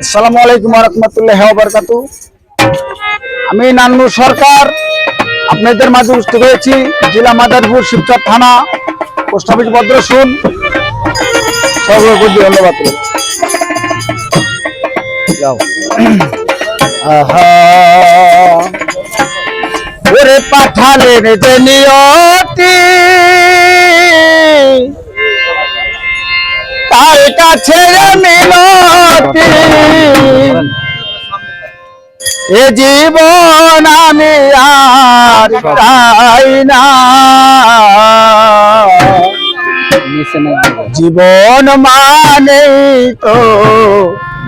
আসসালামু আলাইকুম রহমতুল্লাহ বরকাত আমি নান্নু সরকার। আপনাদের মাঝে উপস্থিত হয়েছি। জেলা মাদারপুর শিবচর থানা, পোস্ট অফিস ভদ্রসুন। ধন্যবাদ ওরে পাঠালেন নিয়তি। তার কাছে মিনতি এ জীবন আমি আর চাই না। জীবন মানে তো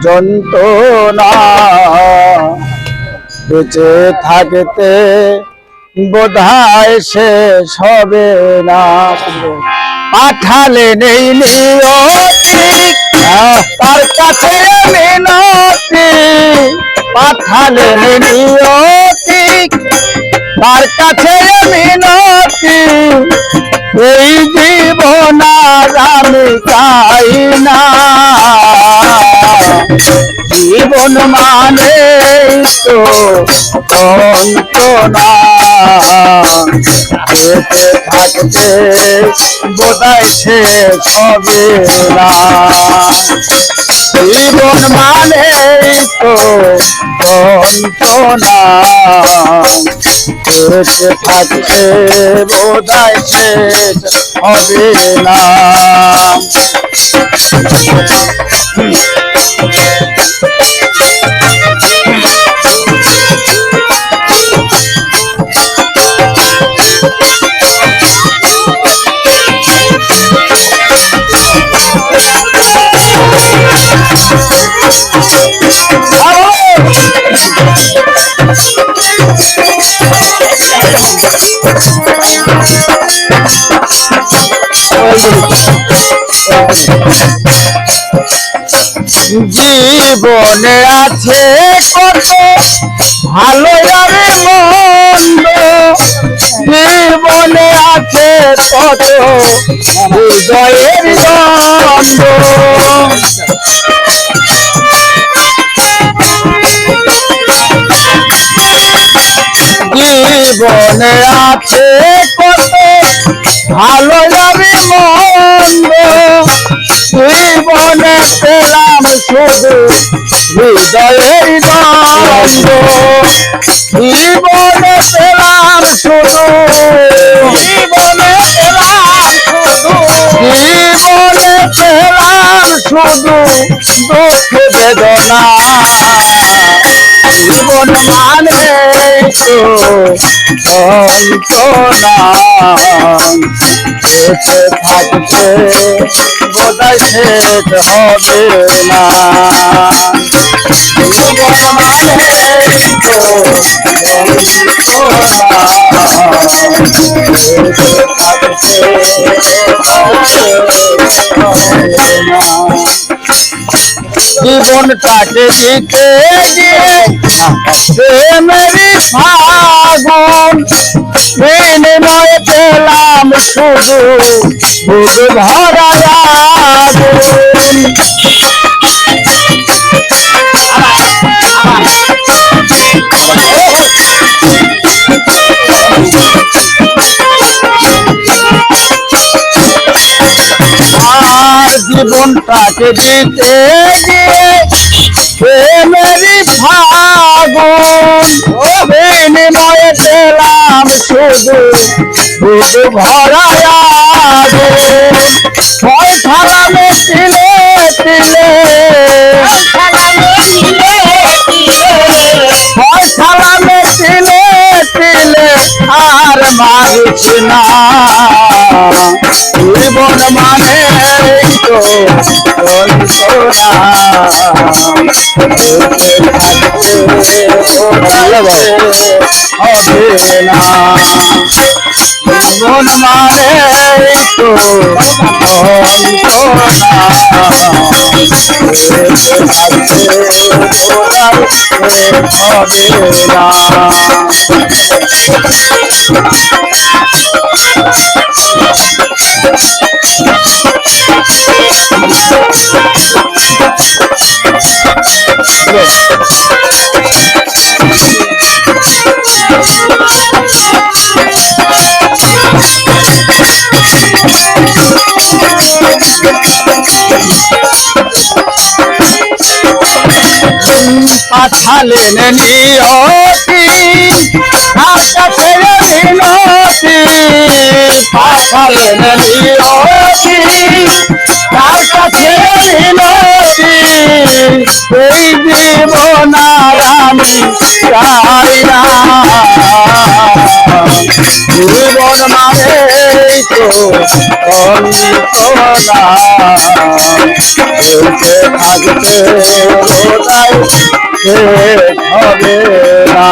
যন্ত্রণা। বেঁচে থাকতে বোধহয় শেষ হবে না। পাঠালে নেই তার কাছে মিনতি। পাঠালে নিয়তি। তার কাছে মিনতি। এই জীবন আমি চাই না। জীবন মানে তো যন্ত্রণা বেঁচে থাকতে বোধহয় শেষ না। জীবন মানে তো যন্ত্রণা বেঁচে থাকতে বোধহয় শেষ হবে না জীবনে আছে কত ভালো যাবে মন্দ। জীবনে আছে কত হৃদয়ের দ্বন্দ্ব জীবনে আছে কত ভালো যাবে মন্দ জীবনে পেলাম শুধু হৃদয়ের দ্বন্দ্ব জীবনে পেলাম শুধু জীবনে পেলাম শুধু জীবনে পেলাম শুধু দুঃখ বেদনা। জীবন মানে বেঁচে থাকতে বোধহয় শেষ হবে না জীবন মানে জীবনটাকে দিতে গিয়ে প্রেমেরই ফাগুন। নয় পেলাম শুধু বুক ভরা আগুন জীবনটাকে দিতে গিয়ে প্রেমেরই ফাগুন ও বিনিময়ে পেলাম শুধু বুক ভরা আগুন ছয় থালামে তিলে। তিলে। থালামে তিলে তিলে। আর মারিস না। জীবন মানে হবে না জীবন মানে তো হবে না পাঠালেন নিয়তি আকাশে মিনতি পাঠালেন এই জীবন আমি চাই না জীবন মানে তো অন্তনা বেঁচে থাকতে শেষ হবে না।